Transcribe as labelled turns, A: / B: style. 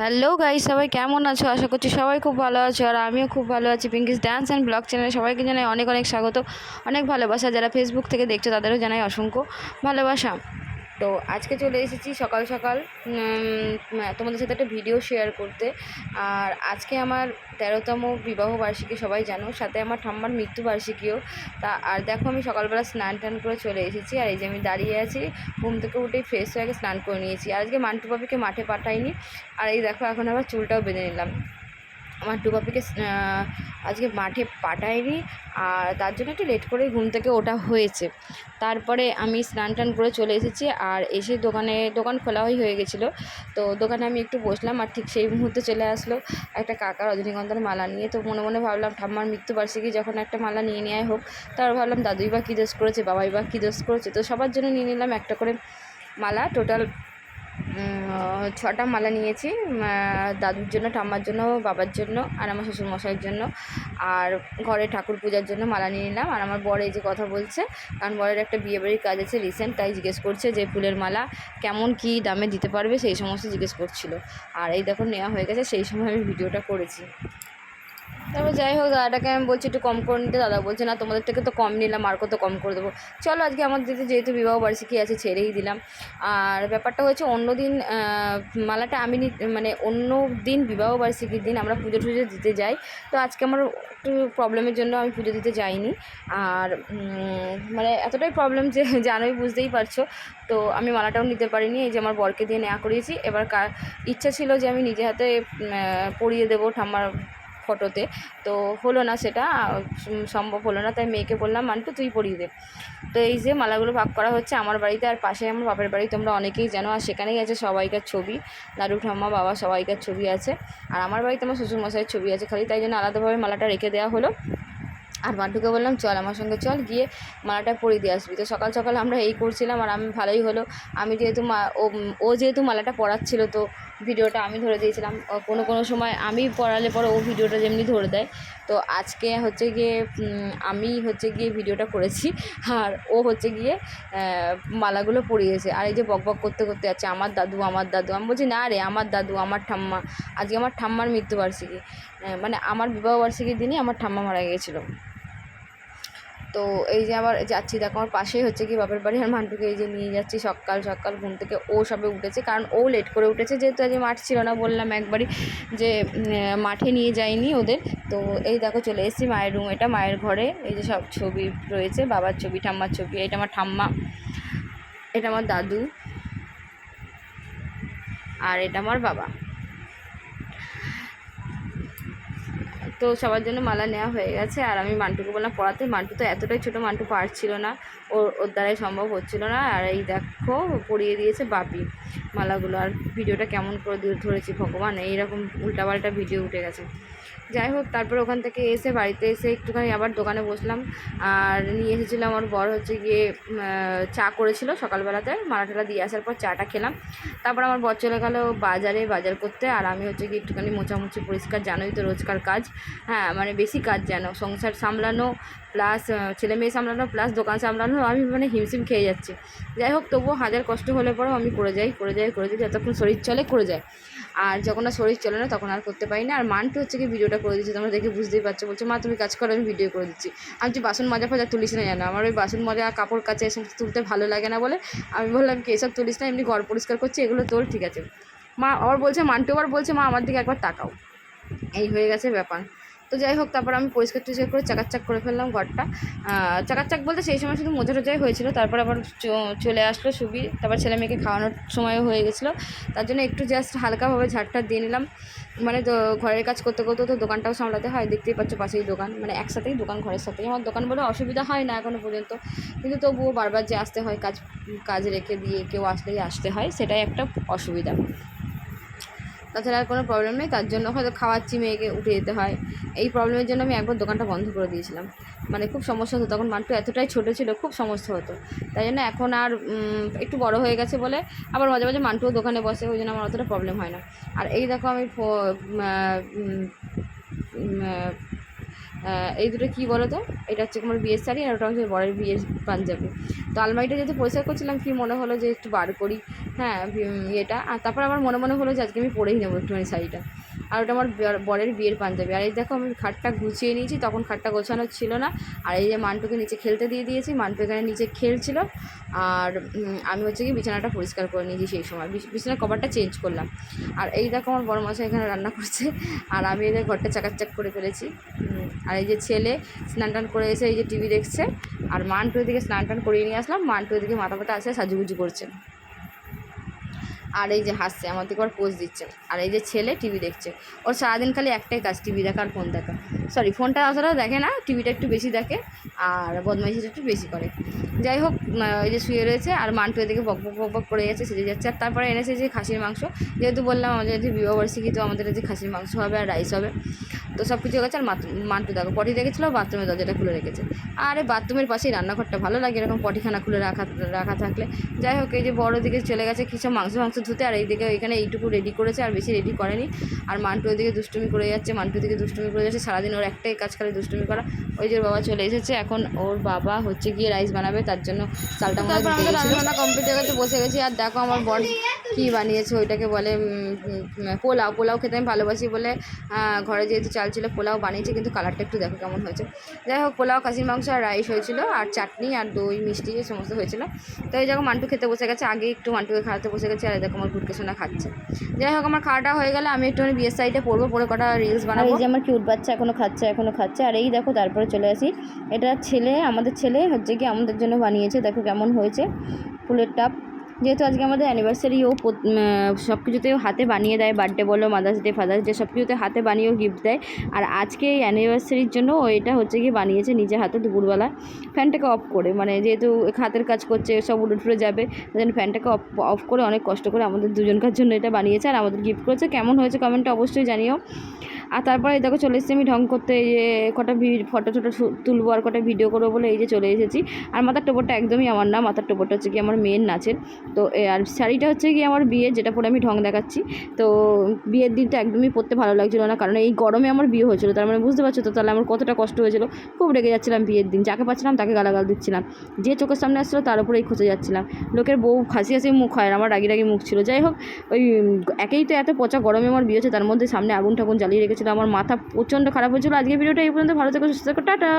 A: Hello guy সবাই কেমন আছো? আশা করছি সবাই খুব ভালো আছো আর আমিও খুব ভালো আছি। পিঙ্কিস ড্যান্স অ্যান্ড ব্লগ চ্যানেলে সবাইকে জানাই অনেক অনেক স্বাগত, অনেক ভালোবাসা। যারা ফেসবুক থেকে দেখছ তাদেরও জানাই অসংখ্য ভালোবাসা। তো আজকে চলে এসেছি সকাল সকাল তোমাদের সাথে একটা ভিডিও শেয়ার করতে। আর আজকে আমার তেরোতম বিবাহ বার্ষিকী, সবাই জানো। সাথে আমার ঠাম্মার মৃত্যু বার্ষিকীও। তা, আর দেখো আমি সকালবেলা স্নান টান করে চলে এসেছি। আর এই যে আমি দাঁড়িয়ে আছি, ঘুম থেকে উঠেই ফ্রেশ হয়ে স্নান করে নিয়েছি। আর আজকে মান্টু বাপিকে মাঠে পাঠাইনি। আর এই দেখো, এখন আবার চুলটাও বেঁধে নিলাম। আমার টুবাপিকে আজকে মাঠে পাঠায়নি আর তার জন্য একটু লেট করে ঘুম থেকে ওঠা হয়েছে। তারপরে আমি স্নান টান করে চলে এসেছি, আর এসে দোকানে, দোকান খোলাই হয়ে গেছিল। তো দোকানে আমি একটু বসলাম, আর ঠিক সেই মুহূর্তে চলে আসলো একটা কাকা রজনীগন্ধার মালা নিয়ে। তো মনে মনে ভাবলাম, ঠাম্মার মৃত্যুবার্ষিকী যখন একটা মালা নিয়ে নেওয়াই হোক, তারপর ভাবলাম, দাদুই বা কী দোষ করেছে? বাবাই বা কী দোষ করেছে? তো সবার জন্য নিয়ে নিলাম একটা করে মালা টোটাল ছটা মালা নিয়েছি দাদুর জন্য, ঠাম্মার জন্য, বাবার জন্য, আর আমার শ্বশুর মশাইয়ের জন্য। আর ঘরে ঠাকুর পূজার জন্য মালা নিয়ে নিলাম। আর আমার বর এই যে কথা বলছে, কারণ বরের একটা বিয়ে বাড়ির কাজ আছে রিসেন্ট তাই জিজ্ঞেস করছে যে ফুলের মালা কেমন, কি দামে দিতে পারবে, সেই সমস্ত জিজ্ঞেস করছিল। আর এই দেখো, নেওয়া হয়ে গেছে, সেই সময় আমি ভিডিওটা করেছি। তারপর যাই হোক, দাদাটাকে আমি বলছি একটু কম করে নিতে। দাদা বলছে, না তোমাদের থেকে তো কম নিলাম, আর কত কম করে দেবো? চলো, আজকে আমার দিদি যেহেতু বিবাহ বার্ষিকী আছে, ছেড়েই দিলাম। আর ব্যাপারটা হচ্ছে অন্য দিন মালাটা আমি মানে অন্য দিন, বিবাহ বার্ষিকীর দিন আমরা পুজো টুজো দিতে যাই। তো আজকে আমার একটু প্রবলেমের জন্য আমি পুজো দিতে যাইনি। আর মানে এতটাই প্রবলেম যে, জানোই, বুঝতেই পারছ। তো আমি মালাটাও নিতে পারিনি, এই যে আমার বরকে দিয়ে নেওয়া করিয়েছি। এবার ইচ্ছা ছিল যে আমি নিজে হাতে পরিয়ে দেবো, ঠাম্মার ফটোতে তো হলো না সেটা সম্ভব হলো না, তাই মেয়েকে বললাম, মান্টু, তুই পরিয়ে দে। তো এই যে মালাগুলো ভাগ করা হচ্ছে আমার বাড়িতে আর পাশে আমার বাপের বাড়ি, তোমরা অনেকেই জানো, আর সেখানেই আছে সবাইকার ছবি। দাদু ঠাম্মা বাবা সবাইকার ছবি আছে, আর আমার বাড়িতে আমার শ্বশুরমশাইয়ের ছবি আছে খালি, তাই জন্য আলাদাভাবে মালাটা রেখে দেওয়া হলো। আর মান্টুকে বললাম, চল আমার সঙ্গে চল, গিয়ে মালাটা পরিয়ে দিয়ে আসবি। তো সকাল সকাল আমরা এই করছিলাম, আর আমি ভালোই হলো। আমি যেহেতু মা ও যেহেতু মালাটা পরাচ্ছিল, তো ভিডিওটা আমি ধরে দিয়েছিলাম। কোনো কোনো সময় আমি পড়ালে পরে ও ভিডিওটা যেমনি ধরে দেয়। তো আজকে হচ্ছে গিয়ে আমি হচ্ছে গিয়ে ভিডিওটা করেছি। আর ও হচ্ছে গিয়ে মালাগুলো পরিয়েছে। আর এই যে বক বক করতে করতে যাচ্ছে, আমার দাদু আমার দাদু। আমি বলছি, না রে, আমার দাদু, আমার ঠাম্মা। আজকে আমার ঠাম্মার মৃত্যুবার্ষিকী। মানে আমার বিবাহবার্ষিকীর দিনই আমার ঠাম্মা মারা গিয়েছিল। তো এই যে আবার যাচ্ছি, দেখো আমার পাশেই হচ্ছে কি বাপের বাড়ি আর মান্টুকে এই যে নিয়ে যাচ্ছি সকাল সকাল, ঘুম থেকে ও সবে উঠেছে। কারণ ও লেট করে উঠেছে, যেহেতু আজকে মাঠ ছিল না বললাম একবারই যে মাঠে নিয়ে যাইনি ওদের। তো এই দেখো চলে এসেছি মায়ের রুম এটা, মায়ের ঘরে। এই যে সব ছবি রয়েছে, বাবার ছবি, ঠাম্মার ছবি, এটা আমার ঠাম্মা, এটা আমার দাদু, আর এটা আমার বাবা। তো সবার জন্য মালা নেওয়া হয়ে গেছে। আর আমি মান্টুকে বললাম, পড়াতে মান্টু তো এতটাই ছোটো, মান্টু পারছিল না। ওর ওর দ্বারাই সম্ভব হচ্ছিল না। আর এই দেখো পরিয়ে দিয়েছে বাপি মালাগুলো। আর ভিডিওটা কেমন করে ধরেছি ভগবান, এইরকম উল্টাপাল্টা ভিডিও উঠে গেছে। যাই হোক, তারপর ওখান থেকে এসে বাড়িতে এসে একটুখানি আবার দোকানে বসলাম। আর নিয়ে এসেছিলাম আমার বর হচ্ছে গিয়ে চা করেছিল সকালবেলাতে মালা টালা দিয়ে আসার পর চাটা খেলাম। তারপর আমার বর চলে গেলো বাজারে, বাজার করতে। আর আমি হচ্ছে গিয়ে একটুখানি মোছামুছি পরিষ্কার, জানোই তো রোজকার কাজ। হ্যাঁ মানে বেশি কাজ জানো সংসার সামলানো প্লাস ছেলে মেয়ে সামলানো প্লাস দোকান সামলানো, আমি মানে হিমশিম খেয়ে যাচ্ছি। যাই হোক, তবুও হাজার কষ্ট হলে পরেও আমি করে যাই করে যাই করে যাই, যতক্ষণ শরীর চলে, করে যায় আর যখন আর শরীর চলে না, তখন আর করতে পারি না। আর মানটি হচ্ছে কি ভিডিওটা করে দিচ্ছি তোমরা দেখে বুঝতেই পারছ। বলছো, মা, তুমি কাজ করো, আমি ভিডিও করে দিচ্ছি। আমি যে বাসন মাজা ফাজা তুলিস না জানো? আমার ওই বাসন মাজা, কাপড় কাচে, এসব তুলতে ভালো লাগে না বলে আমি বললাম কি, এসব তুলিস না, এমনি ঘর পরিষ্কার করছি, এগুলো তোর, ঠিক আছে। মা আবার বলছে, মান্টু আবার বলছে, মা, আমার দিকে একবার তাকাও। এই হয়ে গেছে ব্যাপার। তো যাই হোক, তারপর আমি পরিষ্কার টরিষ্কার করে চাকাচাক করে ফেললাম ঘরটা। চাকাচাক বলতে সেই সময় শুধু মোজা টোজাই হয়েছিল, তারপর আবার চলে আসলো সুবি। তারপর ছেলে মেয়েকে খাওয়ানোর সময়ও হয়ে গেছিল। তার জন্য একটু জাস্ট হালকাভাবে ঝাড়টা দিয়ে নিলাম। মানে তো ঘরের কাজ করতে করতে তো দোকানটাও সামলাতে হয়, দেখতেই পাচ্ছ পাশেই দোকান। মানে একসাথেই দোকান, ঘরের সাথেই। আমার দোকান বলে অসুবিধা হয় না এখনও পর্যন্ত। কিন্তু তবুও বারবার যে আসতে হয়, কাজ কাজ রেখে দিয়ে কেউ আসলেই আসতে হয়, সেটাই একটা অসুবিধা। তাছাড়া আর কোনো প্রবলেম নেই। তার জন্য হয়তো খাওয়াচ্ছি মেয়েকে, উঠে যেতে হয়। এই প্রবলেমের জন্য আমি একবার দোকানটা বন্ধ করে দিয়েছিলাম। মানে খুব সমস্যা হতো। তখন মান্টু এতটাই ছোটো ছিল, খুব সমস্যা হতো। তাই জন্য এখন আর একটু বড় হয়ে গেছে বলে আবার মাঝে মাঝে মান্টুও দোকানে বসে, ওই জন্য আমার অতটা প্রবলেম হয় না। আর এই দেখো আমি এই দুটো কী বলো তো এটা হচ্ছে আমার বিয়ের শাড়ি আর ওটা হচ্ছে বরের বিয়ের পাঞ্জাবি। তো আলমারিটা যেহেতু পরিষ্কার করছিলাম, কি মনে হলো যে একটু বার করি? হ্যাঁ এটা আর তারপর আমার মনে মনে হলো যে আজকে আমি পরেই নেব একটুখানি শাড়িটা। আর ওটা আমার বর- বরের বিয়ের পাঞ্জাবি। আর এই দেখো আমি খাটটা গুছিয়ে নিয়েছি, তখন খাটটা গোছানো ছিল না। আর এই যে মান্টুকে নিচে খেলতে দিয়ে দিয়েছি, মান্টু এখানে নিচে খেলছিল। আর আমি হচ্ছে কি বিছানাটা পরিষ্কার করে নিয়েছি সেই সময়। বিছানার কভারটা চেঞ্জ করলাম। আর এই দেখো আমার বড় মশাই এখানে রান্না করছে। আর আমি এদের ঘরটা চাকাচাক করে ফেলেছি। আর এই যে ছেলে স্নান টান করে এসে এই যে টিভি দেখছে। আর মান্টু এদিকে স্নান টান করিয়ে নিয়ে আসলাম। মান্টু এদিকে মাথা পাতা আসে সাজুগুজু করছে। আর এই যে হাসছে, আমার দিকে ওর পোজ দিচ্ছে। আর এই যে ছেলে টিভি দেখছে। ওর সারাদিন খালি একটাই কাজ টিভি দেখা আর ফোন দেখা। সরি ফোনটা অতটা দেখে না, টিভিটা একটু বেশি দেখে, আর বদমাইশিটা একটু বেশি করে। যাই হোক এই যে শুয়ে রয়েছে, আর মান্টু এদিকে বক বক বক করে যাচ্ছে সেজে যাচ্ছে। আর তারপরে এনেছে যে খাসির মাংস। যেহেতু বললাম, আমাদের যে বিবাহবার্ষিকী তো আমাদের যে খাসির মাংস হবে আর রাইস হবে। তো সব কিছু গেছে, আর মান্টু দেখো, পটি রেখেছিলো বাথরুমের দরজাটা খুলে রেখেছে। আর এই বাথরুমের পাশেই রান্নাঘরটা ভালো লাগে এরকম পটিখানা খুলে রাখা রাখা থাকলে। যাই হোক, এই যে বড় দিকে চলে গেছে কিছু মাংস মাংস ধুতে, আর এইদিকে এখানে এইটুকু রেডি করেছে, আর বেশি রেডি করেনি। আর মান্টু ওইদিকে দুষ্টুমি করে যাচ্ছে, মান্টু দিকে দুষ্টুমি করে যাচ্ছে, সারাদিন ওর একটাই কাজ খালি দুষ্টুমি করা। ওই যে ওর বাবা চলে এসেছে এখন ওর বাবা হচ্ছে গিয়ে রাইস বানাবে তার জন্য চালটা মনে রান্না কমপ্লিট হয়ে গেছে বসে গেছি। আর দেখো আমার বর কী বানিয়েছে ওইটাকে বলে পোলাও। পোলাও খেতে আমি ভালোবাসি বলে ঘরে যেহেতু চাল ছিল পোলাও বানিয়েছে কিন্তু কালারটা একটু দেখো কেমন হয়েছে। যাই হোক পোলাও খাসির মাংস আর রাইস হয়েছিল আর চাটনি আর দই মিষ্টি এই সমস্ত হয়েছিল। তো এই যখন মান্টু খেতে বসে গেছে আগে একটু মান্টুকে খাওয়াতে বসে গেছে আর এই দেখো আমার গুটকে সোনা খাচ্ছে। যাই হোক আমার খাওয়াটা হয়ে গেলে আমি একটুখানি বিয়ের সাইডে পড়ব পরে কটা রিলস বানাবো।
B: যে আমার কিউট বাচ্চা এখনও খাচ্ছে। এখনও খাচ্ছে। আর এই দেখো তারপরে চলে আসি। এটা ছেলে, আমাদের ছেলে হচ্ছে কি আমাদের জন্য বানিয়েছে। দেখো কেমন হয়েছে ফুলের টাপ যেহেতু আজকে আমাদের অ্যানিভার্সারি ও সব কিছুতেও হাতে বানিয়ে দেয়। বার্থডে বলো মাদার্স ডে ফাদার্স ডে সব কিছুতে হাতে বানিয়েও গিফট দেয়। আর আজকে এই অ্যানিভার্সারির জন্য ও এটা হচ্ছে কি বানিয়েছে নিজে হাতে দুপুরবেলা। ফ্যানটাকে অফ করে। মানে যেহেতু হাতের কাজ করছে, সব উড়ে টুড়ে যাবে জন্য ফ্যানটাকে অফ অফ করে অনেক কষ্ট করে আমাদের দুজনকার জন্য এটা বানিয়েছে। আর আমাদের গিফট করেছে। কেমন হয়েছে কমেন্টটা অবশ্যই জানিও। আর তারপরে দেখো চলে এসেছি আমি ঢং করতে, এই যে কটা ফটো টোটো তুলবো আর কটা ভিডিও করব বলে এই যে চলে এসেছি। আর মাথার টোপরটা একদমই আমার না, মাথার টোপরটা হচ্ছে কি আমার মেয়ের নাচের। তো আর শাড়িটা হচ্ছে কি আমার বিয়ে যেটা পরে আমি ঢং দেখাচ্ছি। তো বিয়ের দিনটা একদমই পরতে ভালো লাগছিল না, কারণ এই গরমে আমার বিয়ে হয়েছিল। তার মানে বুঝতে পারছ তো, তাহলে আমার কতটা কষ্ট হয়েছিল। খুব রেগে যাচ্ছিলাম বিয়ের দিন, যাকে পাচ্ছিলাম তাকে গালাগাল দিচ্ছিলাম। যে চোখের সামনে আসছিল তার উপরেই খুঁজে যাচ্ছিলাম। লোকের বউ হাসি হাসি মুখ হয় আমার রাগি রাগি মুখ ছিল। যাই হোক, ওই একেই তো এত পচা গরমে আমার বিয়ে হচ্ছে, তার মধ্যে সামনে আগুন ঠাকুন জ্বালিয়ে রেখেছিল আমার মাথা প্রচণ্ড খারাপ হয়েছিল। আজকে ভিডিওটা এই পর্যন্ত। ভালো থেকো, সুস্থ থাকো। টাটা।